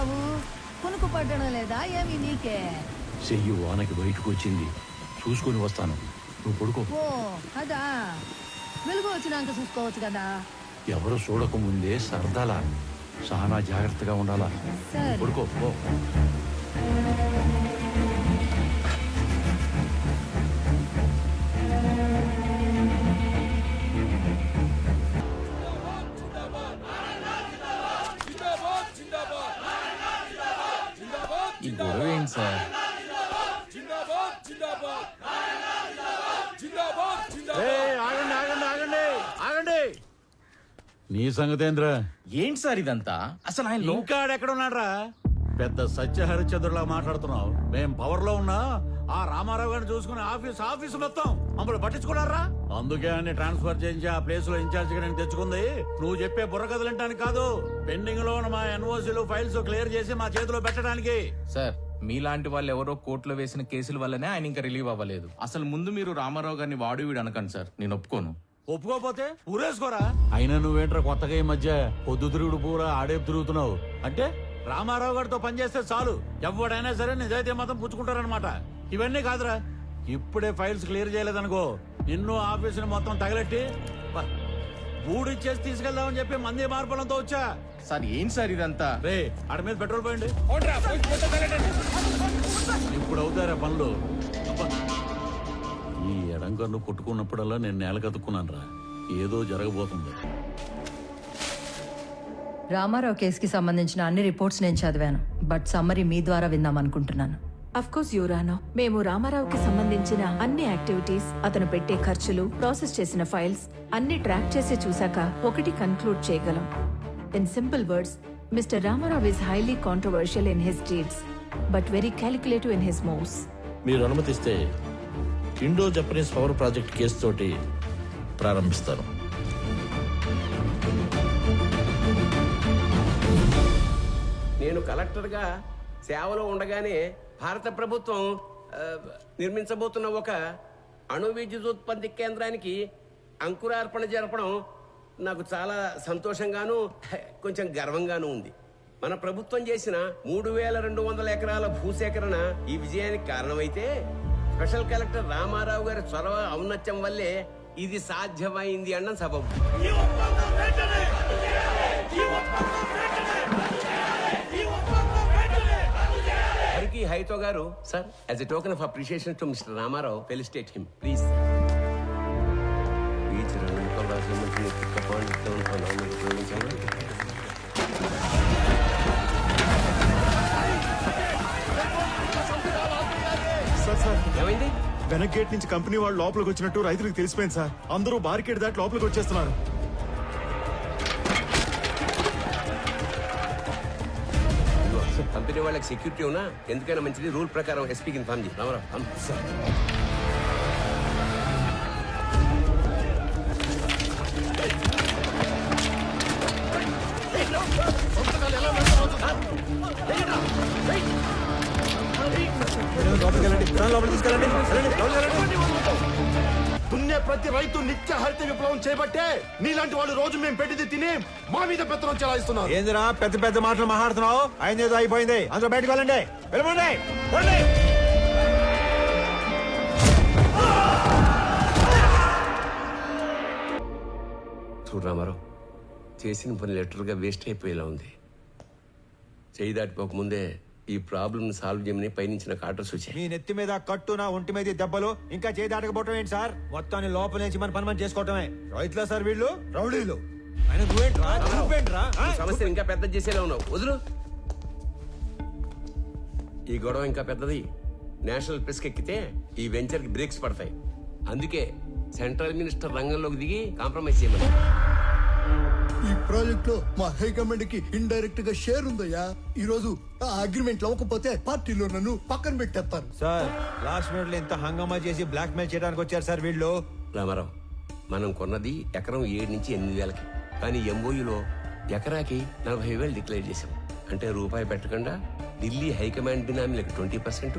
ఉన్నావు కునుకు పట్టడం లేదా? ఏమి నీకే? చెయ్యి వానకి బయటకు వచ్చింది. చూసుకొని వస్తాను. నువ్వు పడుకో. ఓ అదా? వెలుగు వచ్చినాక చూసుకోవచ్చు కదా? ఎవరు చూడకముందే సరదాలా? చాలా జాగ్రత్తగా ఉండాలా? సరే. పడుకో పో. నీ సంగతేంద్ర ఏంటి సార్ ఇదంతా? అసలు ఆయన లో- ఇంకా ఎక్కడ ఉన్నాడ్రా పెద్ద సత్య హరిశ్చంద్రులా మాట్లాడుతున్నావు. మేం పవర్లో ఉన్నా ఆ రామారావు గారిని చూసుకుని ఆఫీస్ ఆఫీస్ మొత్తం మమ్మల్ని పట్టించుకున్నారా అందుకే అన్ని ట్రాన్స్ఫర్ చేయించి ఆ ప్లేస్లో ఇన్ఛార్జ్గా నేను తెచ్చుకుంది. నువ్వు చెప్పే బుర్ర కదలంటానికి కాదు. పెండింగ్లో ఉన్న మా ఎన్ఓసీలు ఫైల్స్ క్లియర్ చేసి మా చేతిలో పెట్టడానికి. సార్ మీలాంటి వాళ్ళు ఎవరో కోర్టులో వేసిన కేసుల వల్లనే ఆయన ఇంకా రిలీవ్ అవ్వలేదు. అసలు ముందు మీరు రామారావు గారిని వాడు వీడు అనకండి సార్. నేను ఒప్పుకోను. ఒప్పుకోపోతే ఊరేసుకోరా? అయినా నువ్వేంట్రా కొత్తగా ఈ మధ్య పొద్దు తిరుగుడు పూరా ఆడేపు తిరుగుతున్నావు? అంటే? రామారావు గారితో పనిచేస్తే చాలు. ఎవడైనా సరే నిజాయితీ మాత్రం పుచ్చుకుంటారనమాట ఇవన్నీ కాదురా. ఇప్పుడే ఫైల్స్ క్లియర్ చేయలేదనుకో నిన్ను ఆఫీసుని మొత్తం తగలెట్టి బా, బూడిచ్చేసి తీసుకెళ్దామని చెప్పి మంది మార్పులంతో వచ్చా. సార్ ఏంటి సార్ ఇదంతా? రే ఆడ మీద పెట్రోల్ పోయండి. ఇప్పుడు అవుతారా పనులు? అబ్బా. ఈ ఎడం కన్ను కొట్టుకున్నప్పుడల్లా నేను నేల కతుక్కున్నాను రా ఏదో జరగబోతుంది. రామారావు కేసుకి సంబంధించిన అన్ని రిపోర్ట్స్ నేను చదివాను. బట్ సమ్మరీ మీ ద్వారా విందాం అనుకుంటున్నాను అఫ్ కోర్స్ యువరానో మేము రామారావుకి సంబంధించిన అన్ని యాక్టివిటీస్ అతను పెట్టే ఖర్చులు ప్రాసెస్ చేసిన ఫైల్స్ అన్ని ట్రాక్ చేసి చూశాక ఒకటి కన్క్లూడ్ చేయగలం. In simple words mister Rama Rao is highly controversial in his deeds but very calculative in his moves మీరు అనుమతిస్తే Indo Japanese power project case తోటి ప్రారంభిస్తాను. నేను కలెక్టర్గా సేవలో ఉండగానే భారత ప్రభుత్వం ఆ, నిర్మించబోతున్న ఒక అణు విద్యుత్ ఉత్పత్తి కేంద్రానికి అంకురార్పణ జరపడం నాకు చాలా సంతోషంగాను కొంచెం గర్వంగాను ఉంది. మన ప్రభుత్వం చేసిన మూడు వేల రెండు వందల ఎకరాల భూసేకరణ ఈ విజయానికి కారణమైతే స్పెషల్ కలెక్టర్ రామారావు గారి చొరవ ఔన్నత్యం వల్లే ఇది సాధ్యమైంది అన్న సబబు. హరికి హైతో గారు sir as a token of appreciation to mister Rama Rao felicitate him please beach ఏమైంది వెనక్ గేట్ నుంచి కంపెనీ వాళ్ళు లోపలికి వచ్చినట్టు రైతులకు తెలిసిపోయింది సార్ అందరూ బార్కెట్ దాటి లోపలికి వచ్చేస్తున్నారు కంపెనీ వాళ్ళకి సెక్యూరిటీ ఉన్నా ఎందుకైనా మంచిది రూల్ ప్రకారం ఎస్పీకి ఇన్ఫార్మ్ చేయి రామారావు అమ్. దున్నే ప్రతి రైతు నిత్య హరిత విప్లవం చేపట్టే. నీలాంటి వాళ్ళు రోజు మేము పెట్టింది తిని మా మీద పెత్తనం చెలాయిస్తున్నారు. ఏందిరా పెద్ద పెద్ద మాటలు మాట్లాడుతున్నావు? అయింది ఏదో అయిపోయింది. అందరూ బయటకు వెళ్ళండి. వెళ్ళమండి. వెళ్ళండి. చూడు రామారావు చేసిన పని లెటర్గా వేస్ట్ అయిపోయేలా ఉంది. చేయి దాటిపోకముందే ఈ ప్రాబ్లమ్ సాల్వ్ చేయమని పైనుంచి నాకు ఆర్డర్స్ వచ్చాయి మీ నెత్తి మీద కట్టు నా ఒంటి మీద దెబ్బలు ఇంకా చేయి దాటకపోవటం ఏంటి సార్? మొత్తాన్ని లోపల నుంచి మన పని మనం చేసుకోవటమే. రైతులా సార్ వీళ్ళు? రౌడీలు. ఆయన నువ్వేంట్రా? నువ్వేంట్రా? ఆ? ఈ సమస్యను ఇంకా పెద్ద చేసేలా ఉన్నావు. వదులు. ఈ గొడవ ఇంకా పెద్దది. నేషనల్ ప్రెస్ ఎక్కితే ఈ వెంచర్కి బ్రేక్స్ పడతాయి. అందుకే సెంట్రల్ మినిస్టర్ రంగంలోకి దిగి కాంప్రమైజ్ చేయమని. ఈ ప్రాజెక్ట్లో మా హైకమాండ్కి ఇండైరెక్ట్గా షేర్ ఉందయ్యా. ఈ రోజు ఆ అగ్రిమెంట్ అవ్వకపోతే పార్టీలో నన్ను పక్కన పెట్టేస్తారు. సార్ లాస్ట్ మినిట్లో ఇంత హంగామా చేసి బ్లాక్ మెయిల్ చేయడానికి వచ్చారు సార్ వీళ్ళు. రామారావు మనం కొన్నది ఎకరం ఏడు నుంచి ఎనిమిది వేలకి. కానీ ఎంఓయూలో ఎకరాకి నలభై వేలు డిక్లేర్ చేశాం. అంటే రూపాయి పెట్టకుండా ఢిల్లీ హైకమాండ్ బినామీలకు ట్వంటీ పర్సెంట్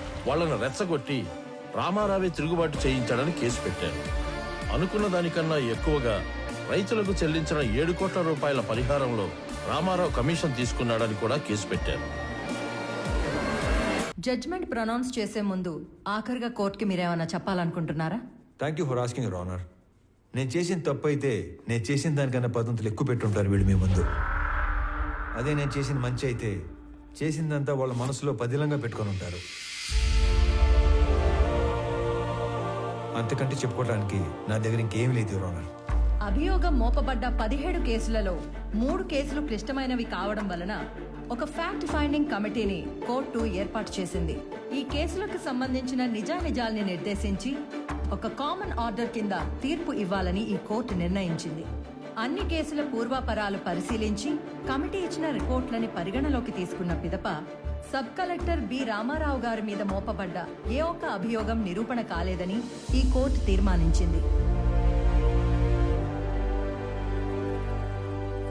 వాళ్ళను రెచ్చగొట్టి రామారావే తిరుగుబాటు చేయించాడని కేసు పెట్టారు. అనుకున్న దానికన్నా ఎక్కువగా రైతులకు చెల్లించిన ఏడు కోట్ల రూపాయల పరిహారంలో రామారావు కమిషన్ తీసుకున్నాడని కూడా కేసు పెట్టారు. జడ్జ్మెంట్ ప్రొనౌన్స్ చేసే ముందు ఆఖరిగా కోర్టుకి మీరేమన్నా చెప్పాలనుకుంటున్నారా? Thank you for asking honour నేను చేసిన తప్పు అయితే నేను చేసిన దానికన్నా పదంతులు ఎక్కువ పెట్టుంటారు వీళ్ళు మీ ముందు. అదే నేను చేసిన మంచి అయితే చేసిందంతా వాళ్ళ మనసులో పదిలంగా పెట్టుకొని ఉంటారు. అంతకంటే చెప్పుకోవడానికి నా దగ్గర ఇంకేమీ లేదు రోనర్ అభియోగం మోపబడ్డ పదిహేడు కేసులలో మూడు కేసులు క్లిష్టమైనవి కావడం వలన ఒక ఫ్యాక్ట్ ఫైండింగ్ కమిటీని కోర్టు ఏర్పాటు చేసింది. ఈ కేసులకు సంబంధించిన నిజానిజాల్ని నిర్దేశించి ఒక కామన్ ఆర్డర్ కింద తీర్పు ఇవ్వాలని ఈ కోర్టు నిర్ణయించింది. అన్ని కేసుల పూర్వాపరాలు పరిశీలించి కమిటీ ఇచ్చిన రిపోర్ట్లని పరిగణలోకి తీసుకున్న పిదప సబ్ కలెక్టర్ బి రామారావు గారి మీద మోపబడ్డ ఏ ఒక్క అభియోగం నిరూపణ కాలేదని ఈ కోర్టు తీర్మానించింది.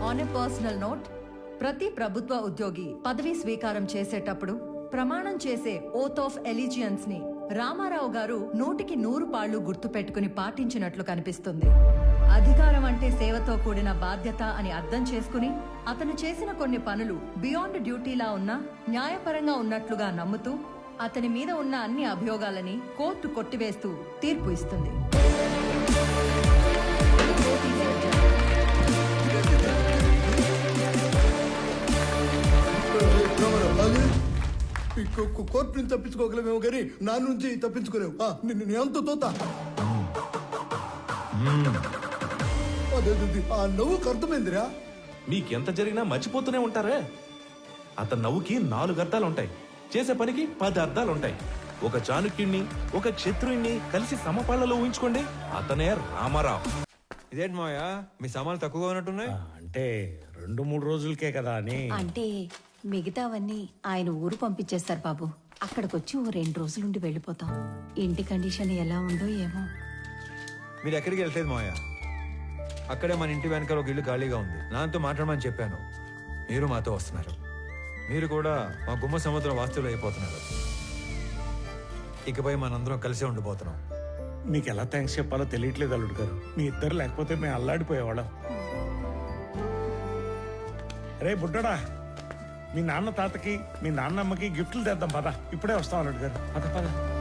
ఆన్ ఎ పర్సనల్ నోట్ ప్రతి ప్రభుత్వ ఉద్యోగి పదవీ స్వీకారం చేసేటప్పుడు ప్రమాణం చేసే ఓత్ ఆఫ్ ఎలిజియన్స్ని రామారావు గారు నూటికి నూరు పాళ్ళు గుర్తుపెట్టుకుని పాటించినట్లు కనిపిస్తుంది. అధికారం అంటే సేవతో కూడిన బాధ్యత అని అర్థం చేసుకుని అతను చేసిన కొన్ని పనులు బియాండ్ డ్యూటీలా ఉన్నా న్యాయపరంగా ఉన్నట్లుగా నమ్ముతూ అతని మీద ఉన్న అన్ని అభియోగాలని కోర్టు కొట్టివేస్తూ తీర్పు ఇస్తుంది. కోర్టు నుంచి తప్పించుకోగలమేమో కానీ నా నుంచి తప్పించుకోలేవు. అంత తోత. ఆ నవ్వుకు అర్థమైందిరా. మీకెంత జరిగినా మర్చిపోతూనే ఉంటారే. అతని నవ్వుకి నాలుగు అర్థాలు ఉంటాయి చేసే పనికి పది అర్థాలు ఉంటాయి ఒక చాణుక్యుణ్ణి ఒక క్షత్రుణ్ణి కలిసి సమపాళ్ళలో ఊహించుకోండి. అతనే రామారావు. ఇదేంటి మాయా మీ సామాన్లు తక్కువగా ఉన్నట్టున్నాయి? అంటే రెండు మూడు రోజులకే కదా అని. అంటే మిగతావన్నీ ఆయన ఊరు పంపించేస్తారు బాబు. అక్కడికొచ్చి ఓ రెండు రోజులుండి వెళ్ళిపోతాం. ఇంటి కండిషన్ ఎలా ఉందో ఏమో. మీరు ఎక్కడికి వెళ్తలేదు మాయా అక్కడే మన ఇంటి వెనకాల ఒక ఇల్లు ఖాళీగా ఉంది. నాతో మాట్లాడమని చెప్పాను. మీరు మాతో వస్తున్నారు. మీరు కూడా మా గుమ్మ సముద్రం వాస్తువులు అయిపోతున్నారు. ఇకపై మనందరం కలిసే ఉండిపోతున్నాం. మీకు ఎలా థ్యాంక్స్ చెప్పాలో తెలియట్లేదు అల్లుడు గారు. మీ ఇద్దరు లేకపోతే మేము అల్లాడిపోయేవాళ్ళం. రే బుడ్డడా మీ నాన్న తాతకి మీ నాన్నమ్మకి గిఫ్ట్లు తెద్దాం పద. ఇప్పుడే వస్తాం అల్లుడు గారు. పద పద.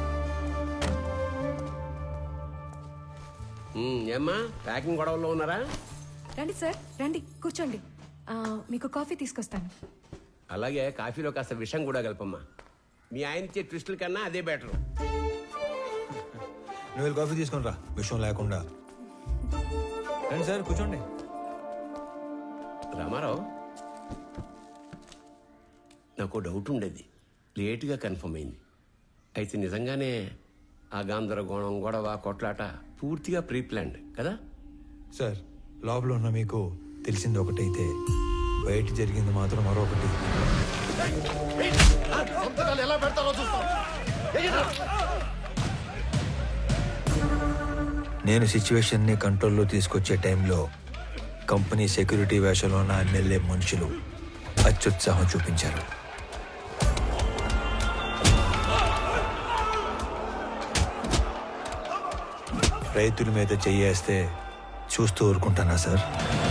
ఏమ్మా? ప్యాకింగ్ గొడవల్లో ఉన్నారా? రండి సార్ రండి కూర్చోండి. ఆ, మీకు కాఫీ తీసుకొస్తాను. అలాగే కాఫీలో కాస్త విషం కూడా కలపమ్మా. మీ ఆయన ఇచ్చే ట్విస్టుల కన్నా అదే బెటర్. నువ్వు వెళ్ళి కాఫీ తీసుకొని రా విషయం లేకుండా. రండి సార్ కూర్చోండి. రామారావు నాకు డౌట్ ఉండేది. లేటుగా కన్ఫర్మ్ అయింది. అయితే నిజంగానే ఆ గాంధరగోణం గొడవ కొట్లాట పూర్తిగా ప్రీ ప్లాన్డ్ కదా? సార్ లోపల ఉన్న మీకు తెలిసింది ఒకటైతే బయట జరిగింది మాత్రం మరొకటి. ఎలా పెడతారో నేను సిచ్యువేషన్ని కంట్రోల్లో తీసుకొచ్చే టైంలో కంపెనీ సెక్యూరిటీ వేషంలో ఉన్న ఎమ్మెల్యే మనుషులు అత్యుత్సాహం చూపించారు. రైతుల మీద చెయ్యేస్తే చూస్తూ ఊరుకుంటానా సార్?